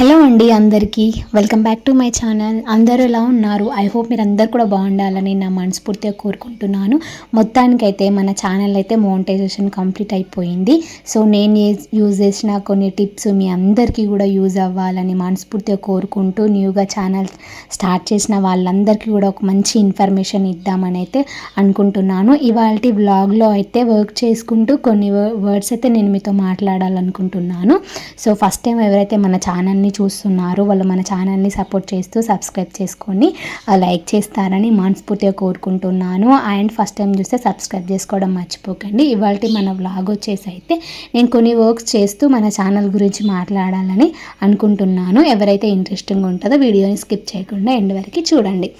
Hello అండి అందరికీ. Welcome back to my channel అందరూ ఎలా ఉన్నారు? ఐ హోప్ మీరు అందరు కూడా బాగుండాలని నా మనస్ఫూర్తిగా కోరుకుంటున్నాను. మొత్తానికైతే మన ఛానల్ అయితే మోనిటైజేషన్ కంప్లీట్ అయిపోయింది. సో నేను యూజ్ చేసిన కొన్ని టిప్స్ మీ అందరికీ కూడా యూజ్ అవ్వాలని మనస్ఫూర్తిగా కోరుకుంటూ న్యూగా ఛానల్ స్టార్ట్ చేసిన వాళ్ళందరికీ కూడా ఒక మంచి ఇన్ఫర్మేషన్ ఇద్దామని అయితే అనుకుంటున్నాను. ఇవాళ వ్లాగ్లో అయితే వర్క్ చేసుకుంటూ కొన్ని వర్డ్స్ అయితే నేను మీతో మాట్లాడాలనుకుంటున్నాను. సో ఫస్ట్ టైం ఎవరైతే మన ఛానల్ని ఛానల్ని చూస్తున్నారు. వాళ్ళు మన ఛానల్ని సపోర్ట్ చేస్తూ సబ్స్క్రైబ్ చేసుకొని లైక్ చేస్తారని మనస్ఫూర్తిగా కోరుకుంటున్నాను. అండ్ ఫస్ట్ టైం చూస్తే సబ్స్క్రైబ్ చేసుకోవడం మర్చిపోకండి. ఇవాళ మన వ్లాగ్ వచ్చేసి అయితే నేను కొన్ని వర్క్స్ చేస్తూ మన ఛానల్ గురించి మాట్లాడాలని అనుకుంటున్నాను. ఎవరైతే ఇంట్రెస్టింగ్ ఉంటుందో వీడియోని స్కిప్ చేయకుండా ఎండ్ వరకు చూడండి.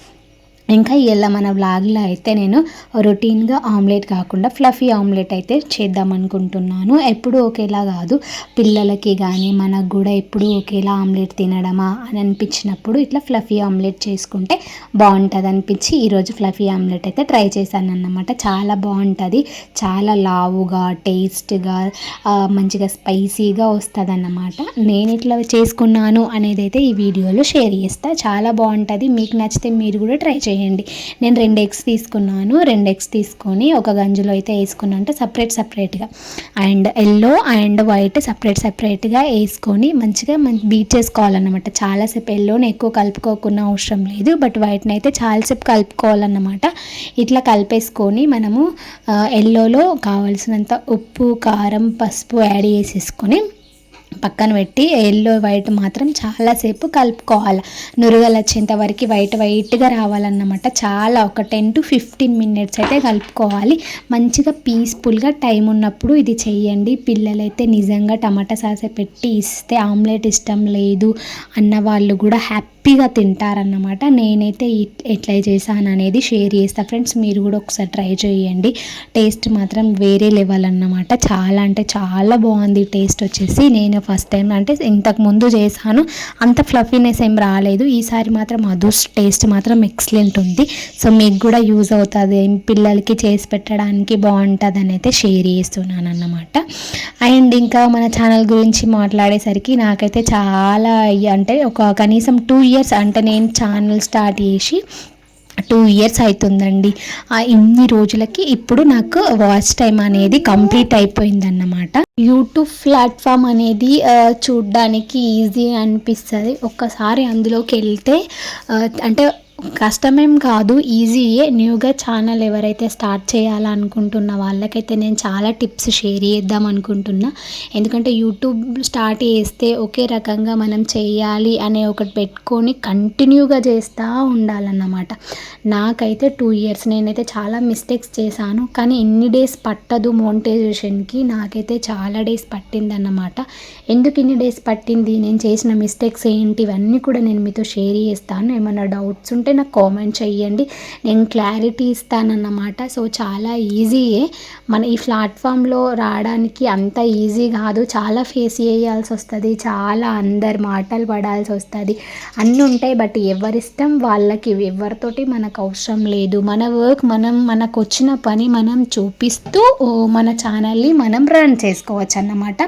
ఇంకా ఇలా మన వ్లాగ్లో అయితే నేను రొటీన్గా ఆమ్లెట్ కాకుండా ఫ్లఫీ ఆమ్లెట్ అయితే చేద్దాం అనుకుంటున్నాను. ఎప్పుడు ఒకేలా కాదు పిల్లలకి కానీ మనకు కూడా ఎప్పుడు ఒకేలా ఆమ్లెట్ తినడమా అని అనిపించినప్పుడు ఇట్లా ఫ్లఫీ ఆమ్లెట్ చేసుకుంటే బాగుంటుంది అనిపించి ఈరోజు ఫ్లఫీ ఆమ్లెట్ అయితే ట్రై చేశాను అన్నమాట చాలా బాగుంటుంది చాలా లావుగా టేస్ట్గా మంచిగా స్పైసీగా వస్తుంది అన్నమాట నేను ఇట్లా చేసుకున్నాను అనేది అయితే ఈ వీడియోలో షేర్ చేస్తాను చాలా బాగుంటుంది మీకు నచ్చితే మీరు కూడా ట్రై చేయండి. చేయండి. నేను రెండు ఎగ్స్ తీసుకున్నాను. రెండు ఎగ్స్ తీసుకొని ఒక గంజులో అయితే వేసుకున్నాను అంటే సపరేట్ సపరేట్గా and yellow and white separate సపరేట్గా వేసుకొని మంచిగా మంచి బీట్ చేసుకోవాలన్నమాట. చాలాసేపు ఎల్లోని ఎక్కువ కలుపుకోకుండా అవసరం లేదు. బట్ వైట్ని అయితే చాలాసేపు కలుపుకోవాలన్నమాట. ఇట్లా కలిపేసుకొని మనము ఎల్లోలో కావాల్సినంత ఉప్పు కారం పసుపు యాడ్ చేసేసుకొని పక్కన పెట్టి ఎల్లో వైట్ మాత్రం చాలాసేపు కలుపుకోవాలి. నురుగలు వచ్చేంత వరకు వైట్ వైట్గా రావాలన్నమాట. చాలా ఒక టెన్ టు ఫిఫ్టీన్ మినిట్స్ అయితే కలుపుకోవాలి. మంచిగా పీస్ఫుల్గా టైం ఉన్నప్పుడు ఇది చేయండి. పిల్లలైతే నిజంగా టమాటా సాసే పెట్టి ఇస్తే ఆమ్లెట్ ఇష్టం లేదు అన్న వాళ్ళు కూడా హ్యాపీ హ్యాపీగా తింటారన్నమాట. నేనైతే ఎట్లా చేశాను అనేది షేర్ చేస్తాను ఫ్రెండ్స్ మీరు కూడా ఒకసారి ట్రై చేయండి. టేస్ట్ మాత్రం వేరే లెవెల్ అన్నమాట. చాలా అంటే చాలా బాగుంది టేస్ట్ వచ్చేసి. నేను ఫస్ట్ టైం అంటే ఇంతకు ముందు చేశాను. అంత ఫ్లఫీనెస్ ఏం రాలేదు. ఈసారి మాత్రం అదు టేస్ట్ మాత్రం ఎక్సలెంట్ ఉంది. సో మీకు కూడా యూజ్ అవుతుంది. పిల్లలకి చేసి పెట్టడానికి బాగుంటుంది అని అయితే షేర్ చేస్తున్నాను అన్నమాట అండ్ ఇంకా మన ఛానల్ గురించి మాట్లాడేసరికి నాకైతే చాలా అంటే ఒక కనీసం టూ ఇయర్స్ అంటే నేను ఛానల్ స్టార్ట్ చేసి టూ ఇయర్స్ అవుతుందండి ఇన్ని రోజులకి ఇప్పుడు నాకు వాచ్ టైం అనేది కంప్లీట్ అయిపోయిందన్నమాట. యూట్యూబ్ ప్లాట్ఫామ్ అనేది చూడ్డానికి ఈజీ అనిపిస్తుంది. ఒక్కసారి అందులోకి వెళ్తే అంటే కష్టమేం కాదు ఈజీయే. న్యూగా ఛానల్ ఎవరైతే స్టార్ట్ చేయాలనుకుంటున్న వాళ్ళకైతే నేను చాలా టిప్స్ షేర్ చేద్దాం అనుకుంటున్నా. ఎందుకంటే యూట్యూబ్ స్టార్ట్ చేస్తే ఒకే రకంగా మనం చేయాలి అనే ఒకటి పెట్టుకొని కంటిన్యూగా చేస్తూ ఉండాలన్నమాట. నాకైతే టూ ఇయర్స్ నేనైతే చాలా మిస్టేక్స్ చేశాను. కానీ ఎన్ని డేస్ పట్టదు మోనిటైజేషన్కి. నాకైతే చాలా డేస్ పట్టిందన్నమాట. ఎందుకు ఇన్ని డేస్ పట్టింది? నేను చేసిన మిస్టేక్స్ ఏంటి? ఇవన్నీ కూడా నేను మీతో షేర్ చేస్తాను. ఏమైనా డౌట్స్ ఉంటే ఉంటే నాకు కామెంట్ చేయండి నేను క్లారిటీ ఇస్తానన్నమాట. సో చాలా ఈజీయే మన ఈ ప్లాట్ఫామ్లో రావడానికి అంత ఈజీ కాదు. చాలా ఫేస్ చేయాల్సి వస్తుంది. చాలా అందరు మాటలు పడాల్సి వస్తుంది. అన్నీ ఉంటాయి. బట్ ఎవరిష్టం వాళ్ళకి. ఎవరితోటి మనకు అవసరం లేదు. మన వర్క్ మనం మనకు వచ్చిన పని మనం చూపిస్తూ మన ఛానల్ని మనం రన్ చేసుకోవచ్చు అన్నమాట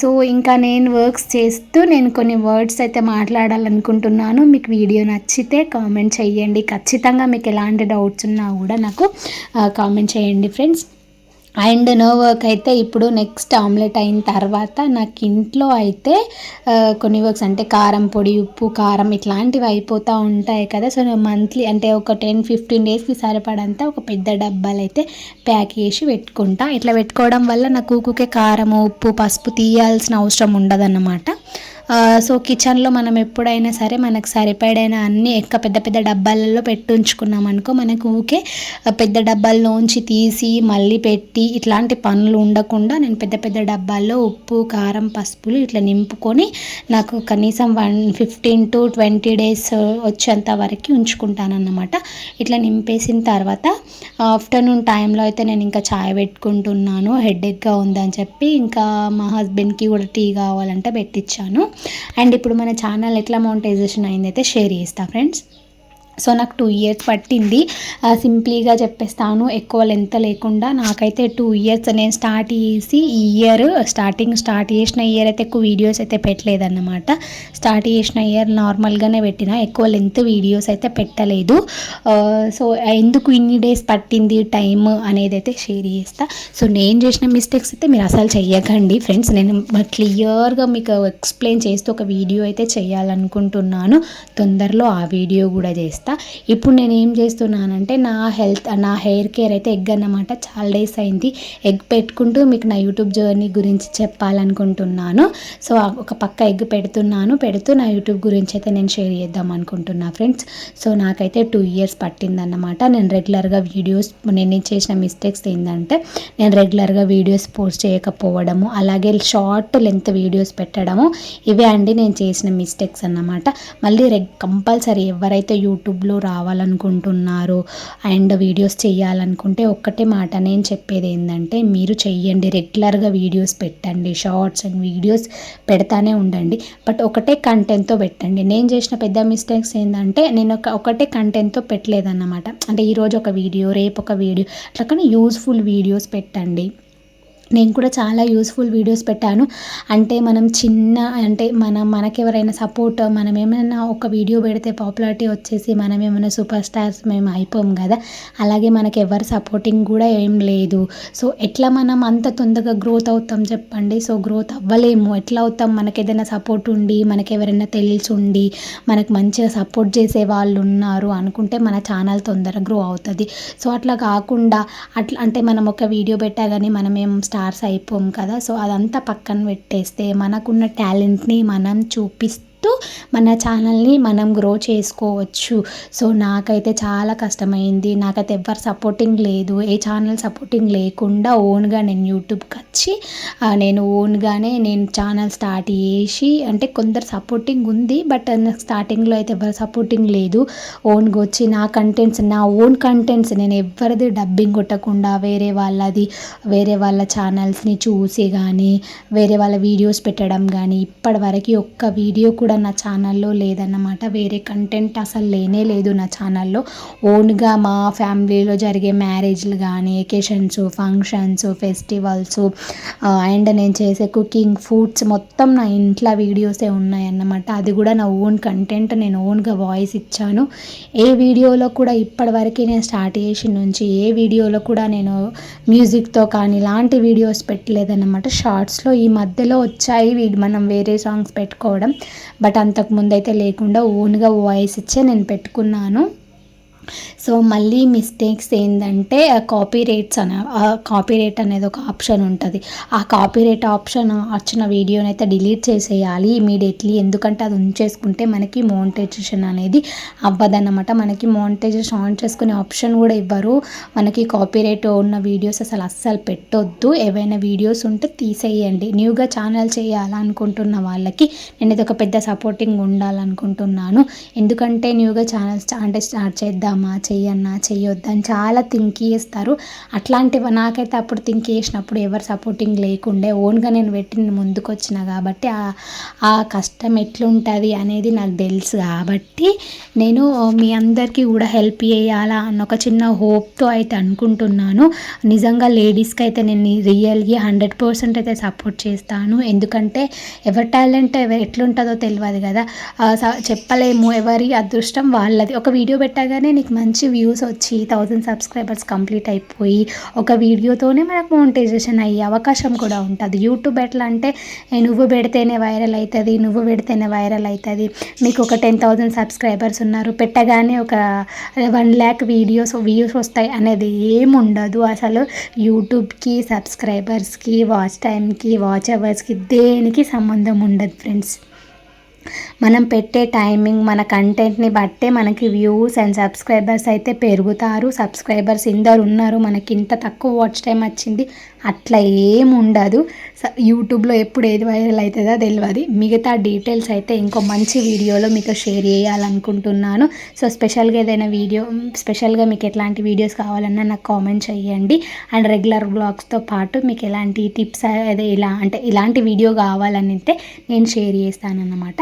సో ఇంకా నేను వర్క్స్ చేస్తూ నేను కొన్ని వర్డ్స్ అయితే మాట్లాడాలనుకుంటున్నాను. మీకు వీడియో నచ్చితే కామెంట్ కామెంట్ చేయండి ఖచ్చితంగా మీకు ఎలాంటి డౌట్స్ ఉన్నా కూడా నాకు కామెంట్ చేయండి ఫ్రెండ్స్. అండ్ నో వర్క్ అయితే ఇప్పుడు నెక్స్ట్ ఆమ్లెట్ అయిన తర్వాత నాకు ఇంట్లో అయితే కొన్ని వర్క్స్ అంటే కారం పొడి ఉప్పు కారం ఇట్లాంటివి అయిపోతూ ఉంటాయి కదా. సో నేను మంత్లీ అంటే ఒక టెన్ ఫిఫ్టీన్ డేస్కి సరిపడంతా ఒక పెద్ద డబ్బాలు అయితే ప్యాక్ చేసి పెట్టుకుంటా. ఇట్లా పెట్టుకోవడం వల్ల నాకు ఊకుకే కారం ఉప్పు పసుపు తీయాల్సిన అవసరం ఉండదన్నమాట. సో కిచెన్లో మనం ఎప్పుడైనా సరే మనకు సరిపడైన అన్ని ఎక్క పెద్ద పెద్ద డబ్బాలలో పెట్టుంచుకున్నాం అనుకో మనకు ఊకే పెద్ద డబ్బాల్లోంచి తీసి మళ్ళీ పెట్టి ఇట్లాంటి పనులు ఉండకుండా నేను పెద్ద పెద్ద డబ్బాల్లో ఉప్పు కారం పసుపులు ఇట్లా నింపుకొని నాకు కనీసం one fifteen to twenty days వచ్చేంత వరకు ఉంచుకుంటానన్నమాట. ఇట్లా నింపేసిన తర్వాత ఆఫ్టర్నూన్ టైంలో అయితే నేను ఇంకా చాయ్ పెట్టుకుంటున్నాను హెడేక్గా ఉందని చెప్పి ఇంకా మా హస్బెండ్కి కూడా టీ కావాలంటే పెట్టించాను అండ్ ఇప్పుడు మన ఛానల్ ఎట్లా మోనిటైజేషన్ అయిందైతే షేర్ చేస్తా ఫ్రెండ్స్ సో నాకు టూ ఇయర్స్ పట్టింది. సింప్లీగా చెప్పేస్తాను ఎక్కువ లెంత్ లేకుండా. నాకైతే టూ ఇయర్స్ నేను స్టార్ట్ చేసి ఇయర్ స్టార్టింగ్ స్టార్ట్ చేసిన ఇయర్ అయితే ఎక్కువ వీడియోస్ అయితే పెట్టలేదన్నమాట. స్టార్ట్ చేసిన ఇయర్ నార్మల్గానే పెట్టిన ఎక్కువ లెంత్ వీడియోస్ అయితే పెట్టలేదు. సో ఎందుకు ఇన్ని డేస్ పట్టింది టైం అనేది అయితే షేర్ చేస్తా. సో నేను చేసిన మిస్టేక్స్ అయితే మీరు అసలు చెయ్యకండి ఫ్రెండ్స్ నేను క్లియర్గా మీకు ఎక్స్ప్లెయిన్ చేస్తూ ఒక వీడియో అయితే చేయాలనుకుంటున్నాను. తొందరలో ఆ వీడియో కూడా చేస్తాను చేస్తా ఇప్పుడు నేను ఏం చేస్తున్నానంటే నా హెల్త్ నా హెయిర్ కేర్ అయితే ఎగ్ అన్నమాట. చాలా డేస్ అయింది. ఎగ్ పెట్టుకుంటూ మీకు నా యూట్యూబ్ జర్నీ గురించి చెప్పాలనుకుంటున్నాను. సో ఒక పక్క ఎగ్ పెడుతున్నాను. పెడుతూ నా యూట్యూబ్ గురించి అయితే నేను షేర్ చేద్దాం అనుకుంటున్నా ఫ్రెండ్స్. సో నాకైతే టూ ఇయర్స్ పట్టిందన్నమాట. నేను రెగ్యులర్గా వీడియోస్ నేను చేసిన మిస్టేక్స్ ఏంటంటే నేను రెగ్యులర్గా వీడియోస్ పోస్ట్ చేయకపోవడము అలాగే షార్ట్ లెంత్ వీడియోస్ పెట్టడము ఇవే అండి నేను చేసిన మిస్టేక్స్ అన్నమాట. మళ్ళీ రెగ్ కంపల్సరీ ఎవరైతే యూట్యూబ్ యూట్యూబ్లో రావాలనుకుంటున్నారు అండ్ వీడియోస్ చేయాలనుకుంటే ఒక్కటే మాట నేను చెప్పేది ఏంటంటే మీరు చెయ్యండి రెగ్యులర్గా వీడియోస్ పెట్టండి షార్ట్స్ అండ్ వీడియోస్ పెడతానే ఉండండి. బట్ ఒకటే కంటెంట్తో పెట్టండి. నేను చేసిన పెద్ద మిస్టేక్స్ ఏంటంటే నేను ఒక ఒకటే కంటెంట్తో పెట్టలేదన్నమాట. అంటే ఈరోజు ఒక వీడియో రేపు ఒక వీడియో అట్లా కానీ యూస్ఫుల్ వీడియోస్ పెట్టండి. నేను కూడా చాలా యూస్ఫుల్ వీడియోస్ పెట్టాను. అంటే మనం చిన్న అంటే మనం మనకెవరైనా సపోర్ట్ మనం ఏమైనా ఒక వీడియో పెడితే పాపులారిటీ వచ్చేసి మనం ఏమైనా సూపర్ స్టార్స్ మేము అయిపోం కదా. అలాగే మనకి ఎవరు సపోర్టింగ్ కూడా ఏం లేదు. సో ఎట్లా మనం అంత తొందరగా గ్రోత్ అవుతాం చెప్పండి? సో గ్రోత్ అవ్వలేము. ఎట్లా అవుతాం? మనకి ఏదైనా సపోర్ట్ ఉండి మనకి ఎవరైనా తెలిసి ఉండి మనకు మంచిగా సపోర్ట్ చేసే వాళ్ళు ఉన్నారు అనుకుంటే మన ఛానల్ తొందరగా గ్రో అవుతుంది. సో అట్లా కాకుండా అట్లా అంటే మనం ఒక వీడియో పెట్టా కానీ మనం ఏం స్టార్స్ అయిపోం కదా. సో అదంతా పక్కన పెట్టేస్తే మనకున్న టాలెంట్ని మనం చూపిస్తే మన ఛానల్ని మనం గ్రో చేసుకోవచ్చు. సో నాకైతే చాలా కష్టమైంది. నాకైతే ఎవరు సపోర్టింగ్ లేదు. ఏ ఛానల్ సపోర్టింగ్ లేకుండా ఓన్గా నేను యూట్యూబ్కి వచ్చి నేను ఓన్గానే నేను ఛానల్ స్టార్ట్ చేసి అంటే కొందరు సపోర్టింగ్ ఉంది బట్ స్టార్టింగ్లో అయితే ఎవరు సపోర్టింగ్ లేదు. ఓన్గా వచ్చి నా కంటెంట్స్ నా ఓన్ కంటెంట్స్ నేను ఎవరిది డబ్బింగ్ కొట్టకుండా వేరే వాళ్ళది వేరే వాళ్ళ ఛానల్స్ని చూసి కానీ వేరే వాళ్ళ వీడియోస్ పెట్టడం కానీ ఇప్పటివరకు ఒక్క వీడియో కూడా కూడా నా ఛానల్లో లేదన్నమాట. వేరే కంటెంట్ అసలు లేనే లేదు నా ఛానల్లో. ఓన్గా మా ఫ్యామిలీలో జరిగే మ్యారేజ్లు కానీ ఎకేషన్స్ ఫంక్షన్స్ ఫెస్టివల్స్ అండ్ నేను చేసే కుకింగ్ ఫుడ్స్ మొత్తం నా ఇంట్లో వీడియోసే ఉన్నాయన్నమాట. అది కూడా నా ఓన్ కంటెంట్ నేను ఓన్గా వాయిస్ ఇచ్చాను. ఏ వీడియోలో కూడా ఇప్పటివరకు నేను స్టార్ట్ చేసిన నుంచి ఏ వీడియోలో కూడా నేను మ్యూజిక్తో కానీ ఇలాంటి వీడియోస్ పెట్టలేదన్నమాట. షార్ట్స్లో ఈ మధ్యలో వచ్చాయి. మనం వేరే సాంగ్స్ పెట్టుకోవడం. బట్ అంతకుముందు అయితే లేకుండా ఓన్గా వాయిస్ ఇచ్చే నేను పెట్టుకున్నాను. సో మళ్ళీ మిస్టేక్స్ ఏంటంటే కాపీ రేట్స్ అనే కాపీ రేట్ అనేది ఒక ఆప్షన్ ఉంటుంది. ఆ కాపీ రేట్ ఆప్షన్ వచ్చిన వీడియోని అయితే డిలీట్ చేసేయాలి ఇమీడియట్లీ ఎందుకంటే అది ఉంచేసుకుంటే మనకి మోనిటైజేషన్ అనేది అవ్వదన్నమాట. మనకి మోనిటైజేషన్ ఆన్ చేసుకునే ఆప్షన్ కూడా ఇవ్వరు. మనకి కాపీ రేట్ ఉన్న వీడియోస్ అసలు అస్సలు పెట్టొద్దు. ఏవైనా వీడియోస్ ఉంటే తీసేయండి. న్యూగా ఛానల్ చేయాలనుకుంటున్న వాళ్ళకి నేను ఇది ఒక పెద్ద సపోర్టింగ్ ఉండాలనుకుంటున్నాను. ఎందుకంటే న్యూగా ఛానల్స్ అంటే స్టార్ట్ చేద్దామా చెయ్యన్నా చెయ్యొద్దని అని చాలా థింక్ చేస్తారు అట్లాంటివి నాకైతే అప్పుడు థింక్ చేసినప్పుడు ఎవరు సపోర్టింగ్ లేకుండే ఓన్గా నేను పెట్టి ముందుకు వచ్చిన కాబట్టి ఆ కష్టం ఎట్లుంటుంది అనేది నాకు తెలుసు కాబట్టి నేను మీ అందరికీ కూడా హెల్ప్ చేయాలా అన్న ఒక చిన్న హోప్తో అయితే అనుకుంటున్నాను. నిజంగా లేడీస్కి అయితే నేను రియల్గా హండ్రెడ్ పర్సెంట్ అయితే సపోర్ట్ చేస్తాను. ఎందుకంటే ఎవరి టాలెంట్ ఎట్లుంటుందో తెలియదు కదా. చెప్పలేము ఎవరి అదృష్టం వాళ్ళది. ఒక వీడియో పెట్టగానే నీకు మంచి మంచి వ్యూస్ వచ్చి థౌజండ్ సబ్స్క్రైబర్స్ కంప్లీట్ అయిపోయి ఒక వీడియోతోనే మనకు మోనిటైజేషన్ అయ్యే అవకాశం కూడా ఉంటుంది. యూట్యూబ్ ఎట్లా అంటే నువ్వు పెడితేనే వైరల్ అవుతుంది నువ్వు పెడితేనే వైరల్ అవుతుంది మీకు ఒక టెన్ థౌజండ్ సబ్స్క్రైబర్స్ ఉన్నారు పెట్టగానే ఒక వన్ ల్యాక్ వీడియోస్ వ్యూస్ వస్తాయి అనేది ఏముండదు అసలు యూట్యూబ్కి సబ్స్క్రైబర్స్కి వాచ్ టైంకి వాచ్ అవర్స్కి దేనికి సంబంధం ఉండదు ఫ్రెండ్స్ మనం పెట్టే టైమింగ్ మన కంటెంట్ని బట్టే మనకి వ్యూస్ అండ్ సబ్స్క్రైబర్స్ అయితే పెరుగుతారు. సబ్స్క్రైబర్స్ ఇందరు ఉన్నారు. మనకి ఇంత తక్కువ వాచ్ టైం వచ్చింది. అట్లా ఏం ఉండదు. యూట్యూబ్లో ఎప్పుడు ఏది వైరల్ అవుతుందో తెలియదు మిగతా డీటెయిల్స్ అయితే ఇంకో మంచి వీడియోలో మీకు షేర్ చేయాలనుకుంటున్నాను. సో స్పెషల్గా ఏదైనా వీడియో స్పెషల్గా మీకు ఎట్లాంటి వీడియోస్ కావాలన్నా నాకు కామెంట్ చేయండి. అండ్ రెగ్యులర్ బ్లాగ్స్తో పాటు మీకు ఎలాంటి టిప్స్ అదే ఇలా అంటే ఇలాంటి వీడియో కావాలని అయితే నేను షేర్ చేస్తాను అన్నమాట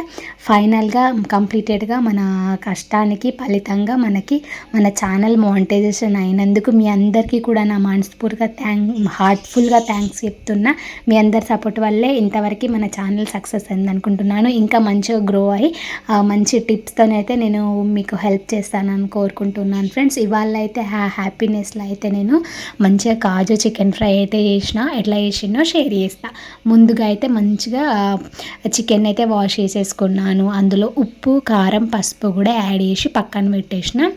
ఫైనల్గా కంప్లీటెడ్గా మన కష్టానికి ఫలితంగా మనకి మన ఛానల్ మోనిటైజేషన్ అయినందుకు మీ అందరికీ కూడా నా మనస్ఫూర్తిగా థ్యాంక్ హార్ట్ఫుల్గా థ్యాంక్స్ చెప్తున్నా. మీ అందరి సపోర్ట్ వల్లే ఇంతవరకు మన ఛానల్ సక్సెస్ అయింది అనుకుంటున్నాను. ఇంకా మంచిగా గ్రో అయ్యి మంచి టిప్స్తోనైతే నేను మీకు హెల్ప్ చేస్తానని కోరుకుంటున్నాను ఫ్రెండ్స్. ఇవాళ అయితే హ్యా హ్యాపీనెస్లో అయితే నేను మంచిగా కాజు చికెన్ ఫ్రై అయితే చేసిన ఎట్లా చేసినో షేర్ చేస్తా. ముందుగా అయితే మంచిగా చికెన్ అయితే వాష్ చేసేసుకున్నాను అందులో ఉప్పు కారం పసుపు కూడా యాడ్ చేసి పక్కన పెట్టేసిన.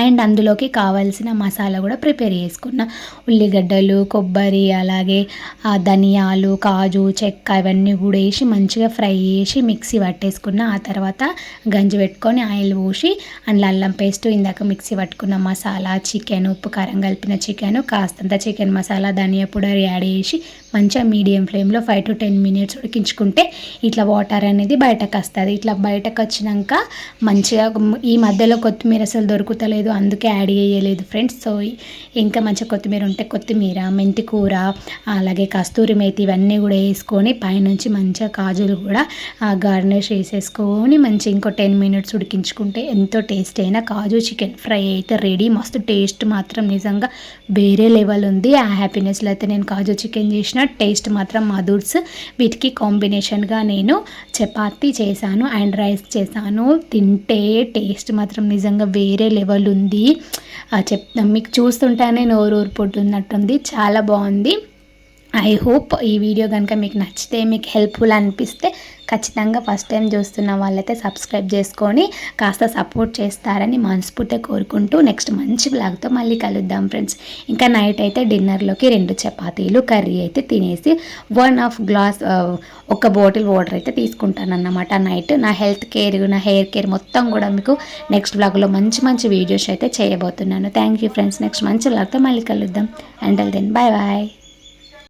అండ్ అందులోకి కావాల్సిన మసాలా కూడా ప్రిపేర్ చేసుకున్న. ఉల్లిగడ్డలు కొబ్బరి అలాగే ధనియాలు కాజు చెక్క ఇవన్నీ కూడా వేసి మంచిగా ఫ్రై చేసి మిక్సీ పట్టేసుకున్న. ఆ తర్వాత గంజి పెట్టుకొని ఆయిల్ పోసి అండ్ అల్లం పేస్ట్ ఇందాక మిక్సీ పట్టుకున్న మసాలా చికెన్ ఉప్పు కారం కలిపిన చికెన్ కాస్తంత చికెన్ మసాలా ధనియా పౌడర్ యాడ్ చేసి మంచిగా మీడియం ఫ్లేమ్లో ఫైవ్ టు టెన్ మినిట్స్ ఉడికించుకుంటే ఇట్లా వాటర్ అనేది బయటకు వస్తుంది. ఇట్లా బయటకు వచ్చినాక మంచిగా ఈ మధ్యలో కొత్తిమీర అసలు దొరుకుతలేదు లేదు అందుకే యాడ్ చేయలేదు ఫ్రెండ్స్. సో ఇంకా మంచిగా కొత్తిమీర ఉంటే కొత్తిమీర మెంతి కూర అలాగే కస్తూరి మేతి ఇవన్నీ కూడా వేసుకొని పైనుంచి మంచిగా కాజులు కూడా గార్నిష్ వేసేసుకొని మంచి ఇంకో టెన్ మినిట్స్ ఉడికించుకుంటే ఎంతో టేస్ట్ అయినా కాజు చికెన్ ఫ్రై అయితే రెడీ. మస్తు టేస్ట్ మాత్రం నిజంగా వేరే లెవెల్ ఉంది. ఆ హ్యాపీనెస్లో అయితే నేను కాజు చికెన్ చేసిన టేస్ట్ మాత్రం మధుర్స్. వీటికి కాంబినేషన్గా నేను చపాతీ చేశాను అండ్ రైస్ చేశాను. తింటే టేస్ట్ మాత్రం నిజంగా వేరే లెవెల్ ఉంది. చెప్ మీకు చూస్తుంటేనే నోరు ఊరిపోతున్నట్టుంది చాలా బాగుంది. ఐ హోప్ ఈ వీడియో కనుక మీకు నచ్చితే మీకు హెల్ప్ఫుల్ అనిపిస్తే ఖచ్చితంగా ఫస్ట్ టైం చూస్తున్న వాళ్ళైతే సబ్స్క్రైబ్ చేసుకొని కాస్త సపోర్ట్ చేస్తారని మనస్ఫూర్తిగా కోరుకుంటూ నెక్స్ట్ మంచి బ్లాగ్తో మళ్ళీ కలుద్దాం ఫ్రెండ్స్ ఇంకా నైట్ అయితే డిన్నర్లోకి రెండు చపాతీలు కర్రీ అయితే తినేసి వన్ హాఫ్ గ్లాస్ ఒక బాటిల్ వాటర్ అయితే తీసుకుంటాను అన్నమాట నైట్ నా హెల్త్ కేర్ నా హెయిర్ కేర్ మొత్తం కూడా మీకు నెక్స్ట్ బ్లాగ్లో మంచి మంచి వీడియోస్ అయితే చేయబోతున్నాను. థ్యాంక్ యూ ఫ్రెండ్స్ నెక్స్ట్ మంచి బ్లాగ్తో మళ్ళీ కలుద్దాం. And then bye bye